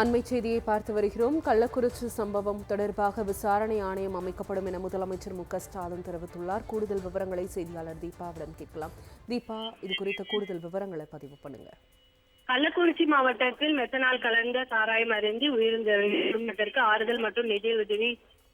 அண்மை செய்தியை பார்த்து வருகிறோம். கள்ளக்குறிச்சி சம்பவம் தொடர்பாக விசாரணை ஆணையம் அமைக்கப்படும் என முதலமைச்சர் மு க ஸ்டாலின் தெரிவித்துள்ளார். கூடுதல் விவரங்களை செய்தியாளர் தீபாவிடம் கேட்கலாம். தீபா இது குறித்த கூடுதல் விவரங்களை பதிவு பண்ணுங்க. கள்ளக்குறிச்சி மாவட்டத்தில் மெத்தனால் கலந்த சாராயம் அருந்தி உயிரிழந்த குடும்பத்திற்கு ஆறுதல் மற்றும் நிதி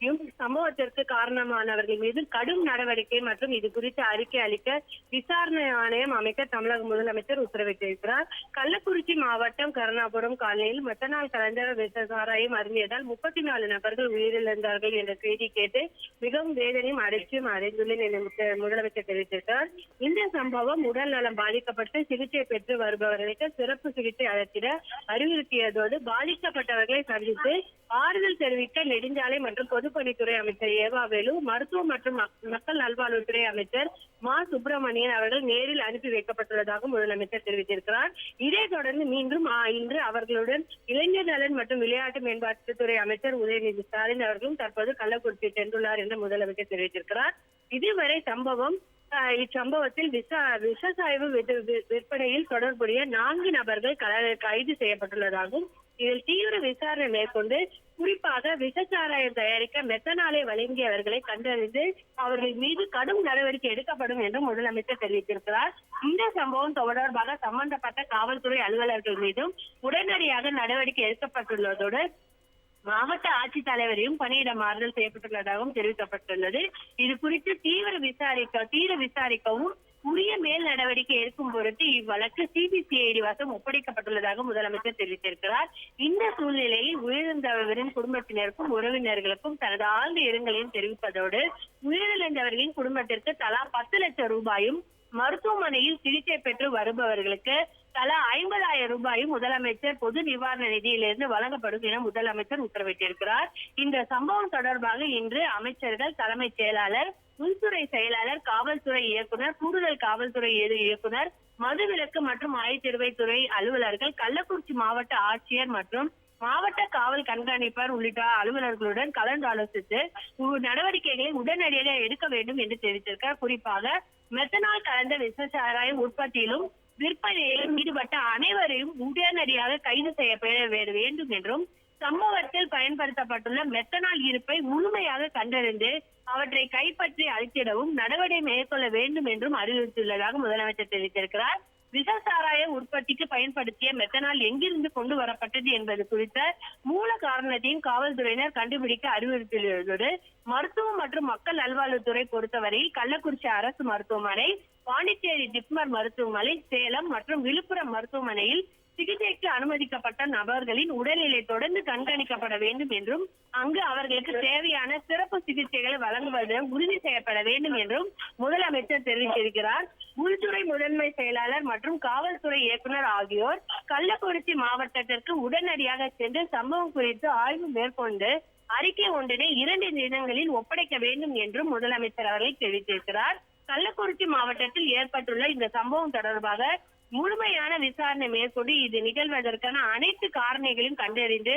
உதவியும் சம்பவத்திற்கு காரணமானவர்கள் மீது கடும் நடவடிக்கை மற்றும் இது குறித்து அறிக்கை அளிக்க விசாரணை ஆணையம் அமைக்க தமிழக முதலமைச்சர் உத்தரவிட்டிருக்கிறார். கள்ளக்குறிச்சி மாவட்டம் கருணாபுரம் காலையில் மெத்தனால் கலந்த விசசாராயம் அருந்தியதால் முப்பத்தி நாலு நபர்கள் உயிரிழந்தார்கள் என்ற செய்தி கேட்டு மிகவும் வேதனையும் அடைச்சியும் அடைந்துள்ளேன் என முதலமைச்சர் தெரிவித்திருக்கிறார். இந்த சம்பவம் உடல் நலம் பாதிக்கப்பட்டு சிகிச்சை பெற்று வருபவர்களுக்கு சிறப்பு சிகிச்சை அளித்திட அறிவுறுத்தியதோடு பாதிக்கப்பட்டவர்களை சந்தித்து ஆறுதல் தெரிவிக்க நெடுஞ்சாலை மற்றும் பொது பொதுப்பணித்துறை அமைச்சர் ஏவா வேலு மருத்துவம் மற்றும் மக்கள் நல்வாழ்வுத்துறை அமைச்சர் மா சுப்பிரமணியன் அவர்கள் நேரில் அனுப்பி வைக்கப்பட்டுள்ளதாக முதலமைச்சர் தெரிவித்திருக்கிறார். இதைத் தொடர்ந்து மீண்டும் இன்று அவர்களுடன் இளைஞர் நலன் மற்றும் விளையாட்டு மேம்பாட்டுத்துறை அமைச்சர் உதயநிதி ஸ்டாலின் அவர்களும் தற்போது கள்ளக்குறிச்சி சென்றுள்ளார் என்று முதலமைச்சர் தெரிவித்திருக்கிறார். இதுவரை சம்பவம் இச்சம்பவத்தில் விசா விஷசாய்வு விற்பனையில் தொடர்புடைய நான்கு நபர்கள் கைது செய்யப்பட்டுள்ளதாகவும் இதில் தீவிர விசாரணை மேற்கொண்டு குறிப்பாக விஷச்சாராயம் தயாரிக்க மெத்தனாலை வழங்கியவர்களை கண்டறிந்து அவர்கள் மீது கடும் நடவடிக்கை எடுக்கப்படும் என்றும் முதலமைச்சர் தெரிவித்திருக்கிறார். இந்த சம்பவம் தொடர்பாக சம்பந்தப்பட்ட காவல்துறை அலுவலர்கள் மீதும் உடனடியாக நடவடிக்கை எடுக்கப்பட்டுள்ளதோடு மாவட்ட ஆட்சித்தலைவரையும் பணியிட மாறுதல் செய்யப்பட்டுள்ளதாகவும் தெரிவிக்கப்பட்டுள்ளது. இது குறித்து தீவிர விசாரிக்க தீர விசாரிக்கவும் உரிய மேல் நடவடிக்கை எடுக்கும் பொருட்டு இவ்வழக்கு சிபிசிஐடி வசம் ஒப்படைக்கப்பட்டுள்ளதாக முதலமைச்சர் தெரிவித்திருக்கிறார். இந்த சூழ்நிலையில் உயிரிழந்தவரின் குடும்பத்தினருக்கும் உறவினர்களுக்கும் தனது ஆழ்ந்த இரங்கலையும் தெரிவிப்பதோடு உயிரிழந்தவர்களின் குடும்பத்திற்கு தலா பத்து லட்சம் ரூபாயும் மருத்துவமனையில் சிகிச்சை பெற்று வருபவர்களுக்கு தலா ஐம்பதாயிரம் ரூபாயும் முதலமைச்சர் பொது நிவாரண நிதியிலிருந்து வழங்கப்படும் என முதலமைச்சர் உத்தரவிட்டிருக்கிறார். இந்த சம்பவம் தொடர்பாக இன்று அமைச்சர்கள் தலைமைச் செயலாளர் உள்துறை செயலாளர் காவல்துறை இயக்குனர் கூடுதல் காவல்துறை இய- இயக்குனர் மதுவிலக்கு மற்றும் ஆயத்தீர்வைத்துறை அலுவலர்கள் கள்ளக்குறிச்சி மாவட்ட ஆட்சியர் மற்றும் மாவட்ட காவல் கண்காணிப்பாளர் உள்ளிட்ட அலுவலர்களுடன் கலந்து ஆலோசித்து நடவடிக்கைகளை உடனடியாக எடுக்க வேண்டும் என்று தெரிவித்திருக்கிறார். குறிப்பாக மெத்தனால் கலந்த விஷ சாராயம் உற்பத்தியிலும் விற்பனையிலும் ஈடுபட்ட அனைவரையும் உடனடியாக கைது செய்யப்பட வேண்டும் என்றும் சம்பவத்தில் பயன்படுத்தப்பட்டுள்ள மெத்தனால் இருப்பை முழுமையாக கண்டறிந்து அவற்றை கைப்பற்றி அழித்திடவும் நடவடிக்கை மேற்கொள்ள வேண்டும் என்றும் அறிவுறுத்தியுள்ளதாக முதலமைச்சர் தெரிவித்திருக்கிறார். விஷ சாராய உற்பத்திக்கு பயன்படுத்திய மெத்தனால் எங்கிருந்து கொண்டு வரப்பட்டது என்பது குறித்த மூல காரணத்தையும் காவல்துறையினர் கண்டுபிடிக்க அறிவுறுத்தியுள்ளது. மருத்துவம் மற்றும் மக்கள் நல்வாழ்வுத்துறை பொறுத்தவரையில் கள்ளக்குறிச்சி அரசு மருத்துவமனை பாண்டிச்சேரி ஜிப்மர் மருத்துவமனை சேலம் மற்றும் விழுப்புரம் மருத்துவமனையில் சிகிச்சை அனுமதிக்கப்பட்ட நபர்களின் உடல்நிலை தொடர்ந்து கண்காணிக்கப்பட வேண்டும் என்றும் அங்கு அவர்களுக்கு தேவையான சிறப்பு சிகிச்சைகளை வழங்குவது உறுதி செய்யப்பட வேண்டும் என்றும் முதலமைச்சர் தெரிவித்திருக்கிறார். உள்துறை முதன்மை செயலாளர் மற்றும் காவல்துறை இயக்குனர் ஆகியோர் கள்ளக்குறிச்சி மாவட்டத்திற்கு உடனடியாக சென்று சம்பவம் குறித்து ஆய்வு மேற்கொண்டு அறிக்கை ஒன்றினை இரண்டு தினங்களில் ஒப்படைக்க வேண்டும் என்றும் முதலமைச்சர் அவர்கள் தெரிவித்திருக்கிறார். கள்ளக்குறிச்சி மாவட்டத்தில் ஏற்பட்டுள்ள இந்த சம்பவம் தொடர்பாக முழுமையான விசாரணை மேற்கொண்டு இது நிகழ்வதற்கான அனைத்து காரணிகளையும் கண்டறிந்து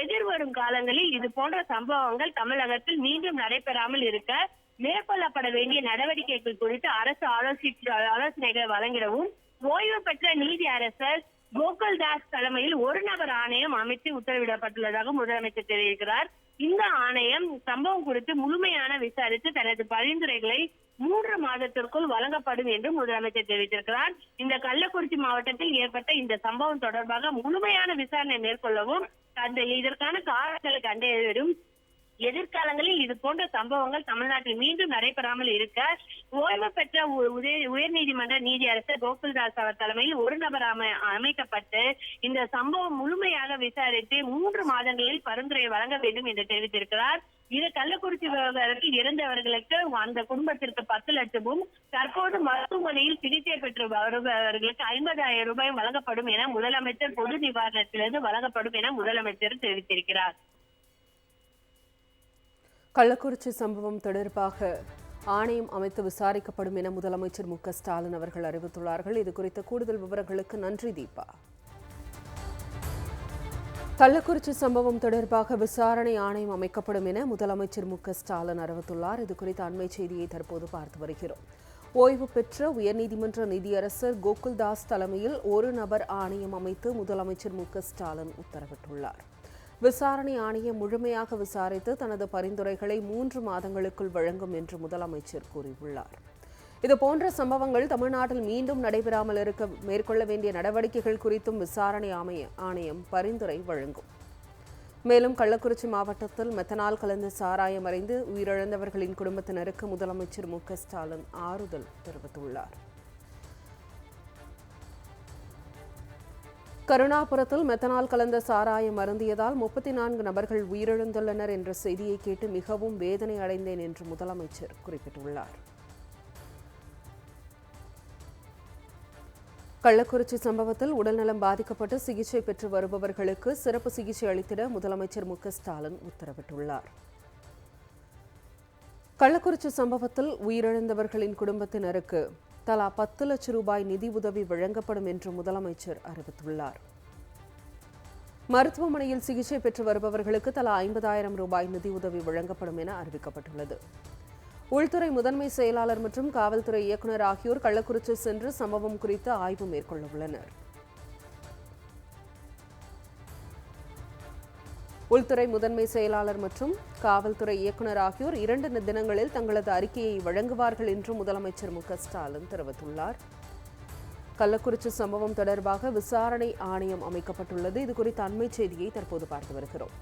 எதிர்வரும் காலங்களில் இது போன்ற சம்பவங்கள் தமிழகத்தில் மீண்டும் நடைபெறாமல் இருக்க மேற்கொள்ளப்பட வேண்டிய நடவடிக்கைகள் குறித்து அரசு ஆலோசி ஆலோசனைகளை வழங்கிடவும் ஓய்வு பெற்ற நீதி அரசர் கோகுல் தாஸ் தலைமையில் ஒரு நபர் ஆணையம் அமைத்து உத்தரவிடப்பட்டுள்ளதாக முதலமைச்சர் தெரிவிக்கிறார். இந்த ஆணையம் சம்பவம் குறித்து முழுமையான விசாரித்து தனது பரிந்துரைகளை மூன்று மாதத்திற்குள் வழங்கப்படும் என்றும் முதலமைச்சர் தெரிவித்திருக்கிறார். இந்த கள்ளக்குறிச்சி மாவட்டத்தில் ஏற்பட்ட இந்த சம்பவம் தொடர்பாக முழுமையான விசாரணை மேற்கொள்ளவும் அந்த இதற்கான காரணங்களை கண்டறியும் எதிர்காலங்களில் இது போன்ற சம்பவங்கள் தமிழ்நாட்டில் மீண்டும் நடைபெறாமல் இருக்க ஓய்வு பெற்ற உயர் நீதிமன்ற உயர்நீதிமன்ற நீதியரசர் கோகுல்தாஸ் அவர் தலைமையில் ஒரு நபர் அமைக்கப்பட்டு இந்த சம்பவம் முழுமையாக விசாரித்து மூன்று மாதங்களில் பரிந்துரை வழங்க வேண்டும் என்று தெரிவித்திருக்கிறார். இது கள்ளக்குறிச்சி விவகாரத்தில் இறந்தவர்களுக்கு அந்த குடும்பத்திற்கு பத்து லட்சமும் தற்போது மருத்துவமனையில் சிகிச்சை பெற்று வருபவர்களுக்கு ஐம்பதாயிரம் ரூபாய் வழங்கப்படும் என முதலமைச்சர் பொது நிவாரணத்திலிருந்து வழங்கப்படும் என முதலமைச்சர் தெரிவித்திருக்கிறார். கள்ளக்குறிச்சி சம்பவம் தொடர்பாக ஆணையம் அமைத்து விசாரிக்கப்படும் என முதலமைச்சர் மு ஸ்டாலின் அவர்கள் அறிவித்துள்ளார்கள். இது குறித்த கூடுதல் விவரங்களுக்கு நன்றி தீபா. கள்ளக்குறிச்சி சம்பவம் தொடர்பாக விசாரணை ஆணையம் அமைக்கப்படும் என முதலமைச்சர் மு ஸ்டாலின் அறிவித்துள்ளார். இது குறித்த அண்மை செய்தியை தற்போது பார்த்து வருகிறோம். ஓய்வு பெற்ற உயர்நீதிமன்ற நீதியரசர் கோகுல்தாஸ் தலைமையில் ஒரு நபர் ஆணையம் அமைத்து முதலமைச்சர் மு ஸ்டாலின் உத்தரவிட்டுள்ளார். விசாரணை ஆணையம் முழுமையாக விசாரித்து தனது பரிந்துரைகளை மூன்று மாதங்களுக்குள் வழங்கும் என்று முதலமைச்சர் கூறியுள்ளார். இதுபோன்ற சம்பவங்கள் தமிழ்நாட்டில் மீண்டும் நடைபெறாமல் இருக்க மேற்கொள்ள வேண்டிய நடவடிக்கைகள் குறித்தும் விசாரணை ஆணைய ஆணையம் பரிந்துரை வழங்கும். மேலும் கள்ளக்குறிச்சி மாவட்டத்தில் மெத்தனால் கலந்த சாராயம் அறிந்து உயிரிழந்தவர்களின் குடும்பத்தினருக்கு முதலமைச்சர் மு ஸ்டாலின் ஆறுதல் தெரிவித்துள்ளார். கருணாபுரத்தில் மெத்தனால் கலந்த சாராயம் அருந்தியதால் முப்பத்தி நான்கு நபர்கள் உயிரிழந்துள்ளனர் என்ற செய்தியை கேட்டு மிகவும் வேதனை அடைந்தேன் என்று முதலமைச்சர் குறிப்பிட்டுள்ளார். கள்ளக்குறிச்சி சம்பவத்தில் உடல்நலம் பாதிக்கப்பட்டு சிகிச்சை பெற்று வருபவர்களுக்கு சிறப்பு சிகிச்சை அளித்திட முதலமைச்சர் மு ஸ்டாலின் உத்தரவிட்டுள்ளார். கள்ளக்குறிச்சி சம்பவத்தில் உயிரிழந்தவர்களின் குடும்பத்தினருக்கு தலா பத்து லட்சம் ரூபாய் நிதி உதவி வழங்கப்படும் என்று முதலமைச்சர் அறிவித்துள்ளார். மருத்துவமனையில் சிகிச்சை பெற்று வருபவர்களுக்கு தலா ஐம்பதாயிரம் ரூபாய் நிதி உதவி வழங்கப்படும் என அறிவிக்கப்பட்டுள்ளது. உள்துறை முதன்மை செயலாளர் மற்றும் காவல்துறை இயக்குநர் ஆகியோர் கள்ளக்குறிச்சி சென்று சம்பவம் குறித்து ஆய்வு மேற்கொள்ள உள்துறை முதன்மை செயலாளர் மற்றும் காவல்துறை இயக்குநர் ஆகியோர் இரண்டு தினங்களில் தங்களது அறிக்கையை வழங்குவார்கள் என்று முதலமைச்சர் மு ஸ்டாலின் தெரிவித்துள்ளார். கள்ளக்குறிச்சி சம்பவம் தொடர்பாக விசாரணை ஆணையம் அமைக்கப்பட்டுள்ளது. இது குறித்த அண்மை செய்தியை தற்போது பார்த்து வருகிறோம்.